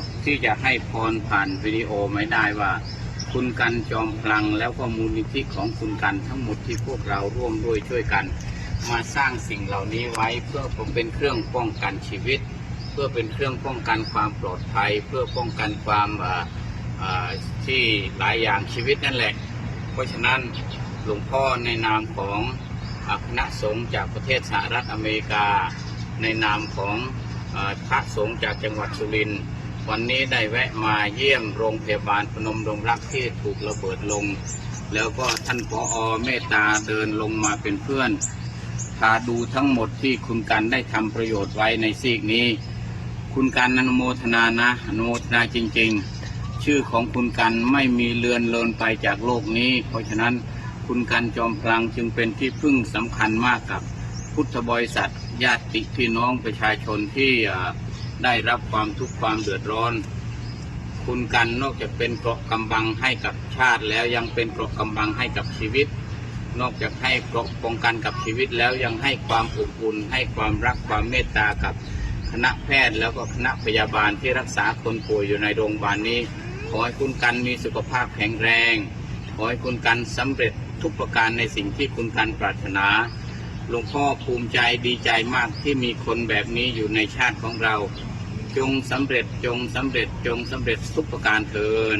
ดที่จะให้พรผ่านวิดีโอไม่ได้ว่า คุณกันจอมพลังแล้วก็มูลนิธิของคุณกันทั้งหมดที่พวกเราร่วมด้วยช่วยกัน มาสร้างสิ่งเหล่านี้ไว้เพื่อผมเป็นเครื่องป้องกันชีวิต เพื่อเป็นเครื่องป้องกันความปลอดภัย เพื่อป้องกันความที่หลายอย่างชีวิตนั่นแหละ เพราะฉะนั้นหลวงพ่อในนามของคณะสงฆ์จากประเทศสหรัฐอเมริกา ในนามของพระสงฆ์จากจังหวัดสุรินทร์ วันนี้ได้แวะมาเยี่ยมโรงพยาบาลพนมดงรักที่ถูกระเบิดลง แล้วก็ท่านปออเมตตาเดินลงมาเป็นเพื่อนพาดูทั้งหมดที่คุณกันได้ทำประโยชน์ไว้ในซีกนี้ คุณกันอนุโมทนานะอนุโมทนาจริง ๆ ชื่อของคุณกันไม่มีเลือนเลินไปจากโลกนี้ เพราะฉะนั้นคุณกันจอมพลังจึงเป็นที่พึ่งสำคัญมากกับพุทธบริษัทญาติพี่น้องประชาชนที่ ได้รับความทุกข์ความเดือดร้อน คุณกันนอกจากเป็นเกราะกำบังให้กับชาติแล้วยังเป็นเกราะกำบังให้กับชีวิต นอกจากให้เกราะป้องกันกับชีวิตแล้วยังให้ความอบอุ่นให้ความรักความเมตตากับคณะแพทย์แล้วก็คณะพยาบาลที่รักษาคนป่วยอยู่ในโรงพยาบาลนี้ขอให้คุณกันมีสุขภาพแข็งแรง ขอให้คุณกันสำเร็จทุกประการในสิ่งที่คุณกันปรารถนา หลวงพ่อภูมิใจดีใจมากที่มีคนแบบนี้อยู่ในชาติของเรา จงสำเร็จจงสำเร็จจงสำเร็จทุกประการเถิน